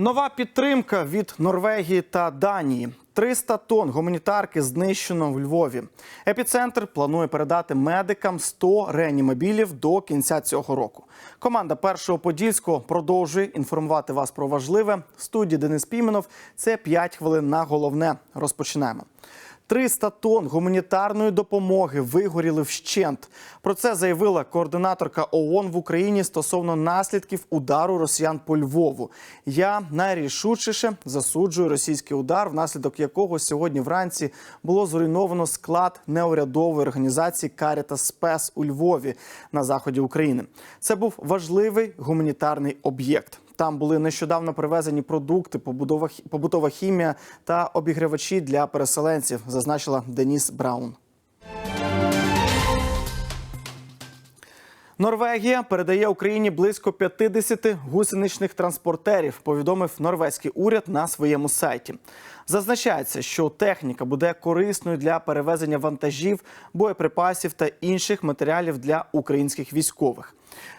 Нова підтримка від Норвегії та Данії. 300 тонн гуманітарки знищено в Львові. Епіцентр планує передати медикам 100 реанімобілів до кінця цього року. Команда першого подільського продовжує інформувати вас про важливе. В студії Денис Піменов. Це 5 хвилин на головне. Розпочинаємо. 300 тонн гуманітарної допомоги вигоріли вщент. Про це заявила координаторка ООН в Україні стосовно наслідків удару росіян по Львову. Я найрішучіше засуджую російський удар, внаслідок якого сьогодні вранці було зруйновано склад неурядової організації Карітас Спес у Львові на заході України. Це був важливий гуманітарний об'єкт. Там були нещодавно привезені продукти, побутова хімія та обігрівачі для переселенців, зазначила Деніс Браун. Норвегія передає Україні близько 50 гусеничних транспортерів, повідомив норвезький уряд на своєму сайті. Зазначається, що техніка буде корисною для перевезення вантажів, боєприпасів та інших матеріалів для українських військових.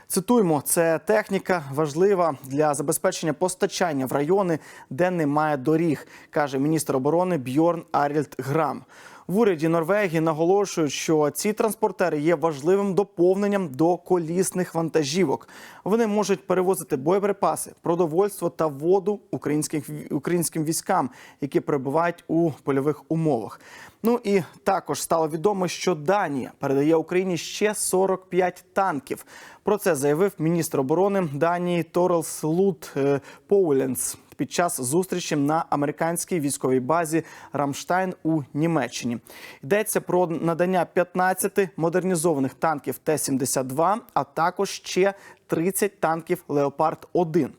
Цитуємо, це техніка важлива для забезпечення постачання в райони, де немає доріг, каже міністр оборони Бьорн Арільд Грам. В уряді Норвегії наголошують, що ці транспортери є важливим доповненням до колісних вантажівок. Вони можуть перевозити боєприпаси, продовольство та воду українським, українським військам, які перебувають у польових умовах. Ну і також стало відомо, що Данія передає Україні ще 45 танків. Про це заявив міністр оборони Данії Торелс Лут е, Поуленс під час зустрічі на американській військовій базі Рамштайн у Німеччині. Йдеться про надання 15 модернізованих танків Т-72, а також ще 30 танків Леопард 1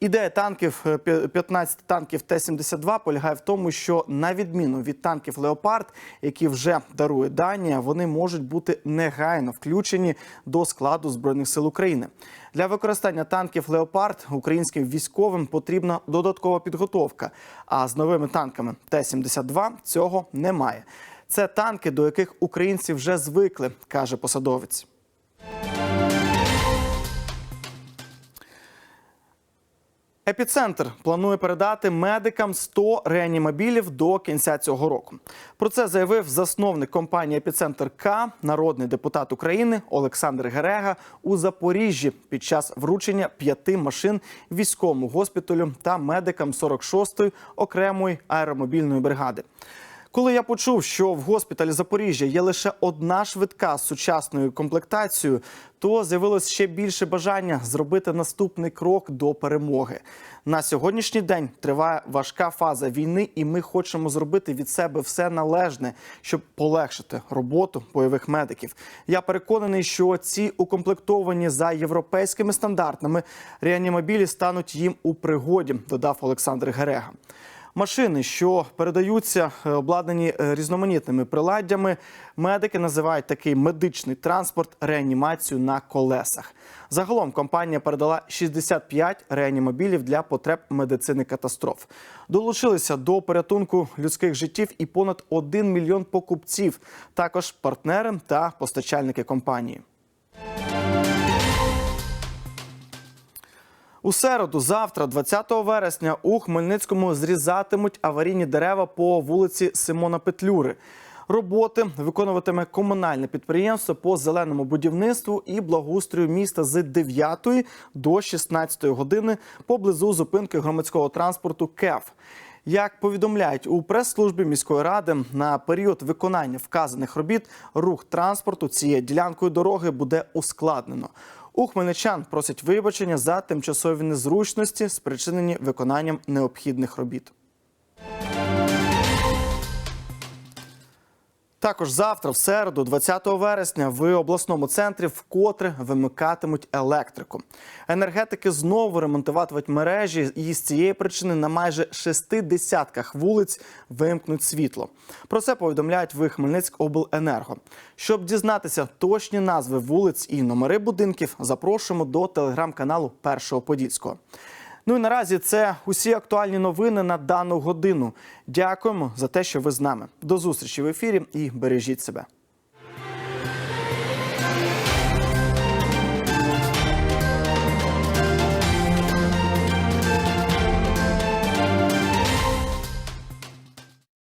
Ідея танків е, 15 танків Т-72 полягає в тому, що на відміну від танків Леопард, які вже дарує Данія, вони можуть бути негайно включені до складу збройних сил України. Для використання танків Леопард українським військовим потрібна додаткова підготовка. А з новими танками Т-72 цього немає. Це танки, до яких українці вже звикли, каже посадовець. Епіцентр планує передати медикам 100 реанімобілів до кінця цього року. Про це заявив засновник компанії Епіцентр К, народний депутат України Олександр Герега у Запоріжжі під час вручення п'яти машин військовому госпіталю та медикам 46-ї окремої аеромобільної бригади. Коли я почув, що в госпіталі Запоріжжя є лише одна швидка з сучасною комплектацією, то з'явилось ще більше бажання зробити наступний крок до перемоги. На сьогоднішній день триває важка фаза війни, і ми хочемо зробити від себе все належне, щоб полегшити роботу бойових медиків. Я переконаний, що ці укомплектовані за європейськими стандартами реанімобілі стануть їм у пригоді, додав Олександр Герега. Машини, що передаються е, обладнані е, різноманітними приладдями, медики називають такий медичний транспорт реанімацію на колесах. Загалом компанія передала 65 реанімобілів для потреб медицини катастроф. Долучилися до порятунку людських життів і понад 1 мільйон покупців, також партнери та постачальники компанії. У середу, завтра, 20 вересня, у Хмельницькому зрізатимуть аварійні дерева по вулиці Симона Петлюри. Роботи виконуватиме комунальне підприємство по зеленому будівництву і благоустрою міста з 9 до 16 години поблизу зупинки громадського транспорту КЕФ. Як повідомляють у прес-службі міської ради, на період виконання вказаних робіт рух транспорту цією ділянкою дороги буде ускладнено. У хмельничан просять вибачення за тимчасові незручності, спричинені виконанням необхідних робіт. Також завтра, в середу, 20 вересня, в обласному центрі вкотре вимикатимуть електрику. Енергетики знову ремонтуватимуть мережі, і з цієї причини на майже шести десятках вулиць вимкнуть світло. Про це повідомляють в Хмельницькобленерго. Щоб дізнатися точні назви вулиць і номери будинків, запрошуємо до телеграм-каналу Першого Подільського. Ну і наразі це усі актуальні новини на дану годину. Дякуємо за те, що ви з нами. До зустрічі в ефірі і бережіть себе.